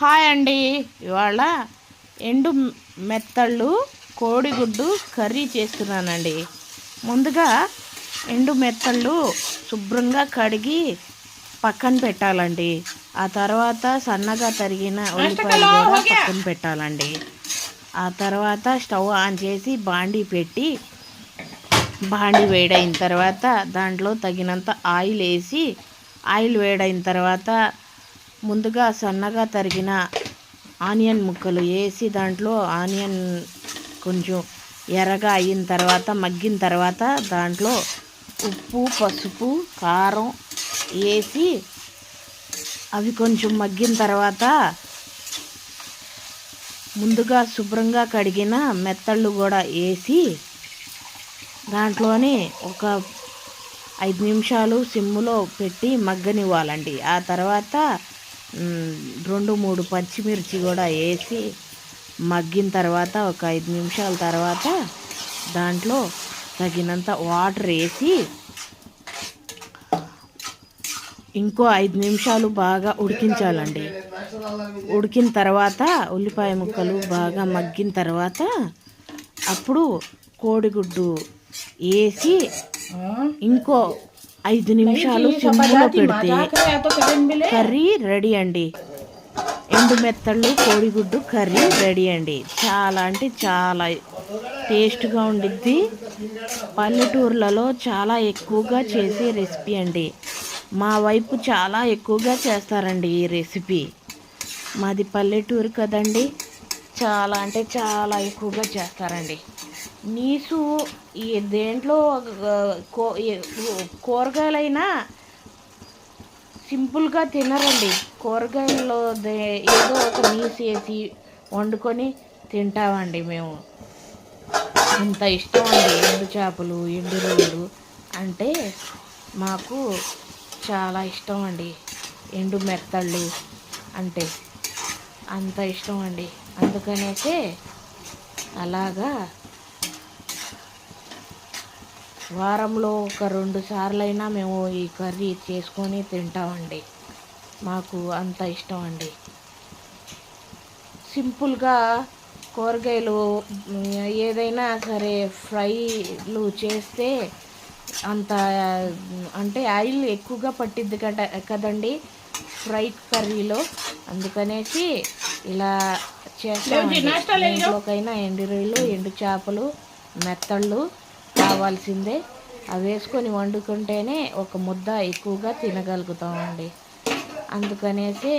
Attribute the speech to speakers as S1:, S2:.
S1: Hi అండి. ఇవాళ ఎండు మెత్తళ్ళు కోడిగుడ్డు కర్రీ చేస్తున్నానండి. ముందుగా ఎండు మెత్తళ్ళు శుభ్రంగా కడిగి పక్కన పెట్టాలండి. ఆ తర్వాత సన్నగా తరిగిన ఉల్లిపాయలు కూడా పక్కన పెట్టాలండి. ఆ తర్వాత స్టవ్ ఆన్ చేసి బాండీ పెట్టి బాండి వేడైన తర్వాత దాంట్లో తగినంత ఆయిల్ వేసి ఆయిల్ వేడైన తర్వాత ముందుగా సన్నగా తరిగిన ఆనియన్ ముక్కలు వేసి దాంట్లో ఆనియన్ కొంచెం ఎర్రగా అయిన తర్వాత మగ్గిన తర్వాత దాంట్లో ఉప్పు పసుపు కారం వేసి అవి కొంచెం మగ్గిన తర్వాత ముందుగా శుభ్రంగా కడిగిన మెత్తళ్ళు కూడా వేసి దాంట్లోనే ఒక ఐదు నిమిషాలు సిమ్ములో పెట్టి మగ్గనివ్వాలండి. ఆ తర్వాత రెండు మూడు పచ్చిమిర్చి కూడా వేసి మగ్గిన తర్వాత ఒక ఐదు నిమిషాల తర్వాత దాంట్లో తగినంత వాటర్ వేసి ఇంకో ఐదు నిమిషాలు బాగా ఉడికించాలండి. ఉడికిన తర్వాత ఉల్లిపాయ ముక్కలు బాగా మగ్గిన తర్వాత అప్పుడు కోడిగుడ్డు వేసి ఇంకో ఐదు నిమిషాలు సిమ్లో పెడితే కర్రీ రెడీ అండి. ఎండు మెత్తళ్ళు కోడిగుడ్డు కర్రీ రెడీ అండి. చాలా అంటే చాలా టేస్ట్గా ఉండిద్ది. పల్లెటూర్లలో చాలా ఎక్కువగా చేసే రెసిపీ అండి. మా వైపు చాలా ఎక్కువగా చేస్తారండి ఈ రెసిపీ. మాది పల్లెటూరు కదండి. చాలా అంటే చాలా ఎక్కువగా చేస్తారండి. నీసు ఈ దేంట్లో కూరగాయలైనా సింపుల్గా తినరండి. కూరగాయల్లో దే- ఏదో ఒక నీసు వేసి వండుకొని తింటామండి మేము. అంత ఇష్టం అండి ఎండు చేపలు ఎండు రొయ్యలు అంటే మాకు చాలా ఇష్టం అండి. ఎండు మెత్తళ్ళు అంటే అంత ఇష్టం అండి. అందుకనేసే అలాగా వారంలో ఒక రెండు సార్లైనా మేము ఈ కర్రీ చేసుకొని తింటామండి. మాకు అంత ఇష్టం అండి సింపుల్గా కూరగాయలు ఏదైనా సరే ఫ్రైలు చేస్తే అంత అంటే ఆయిల్ ఎక్కువగా పట్టిద్ది కట కదండి ఫ్రై కర్రీలో. అందుకనేసి ఇలా ఇంట్లోకైనా ఎండు రొయ్యలు ఎండు చేపలు మెత్తళ్ళు కావాల్సిందే. అవి వేసుకొని వండుకుంటేనే ఒక ముద్ద ఎక్కువగా తినగలుగుతామండి. అందుకనేసి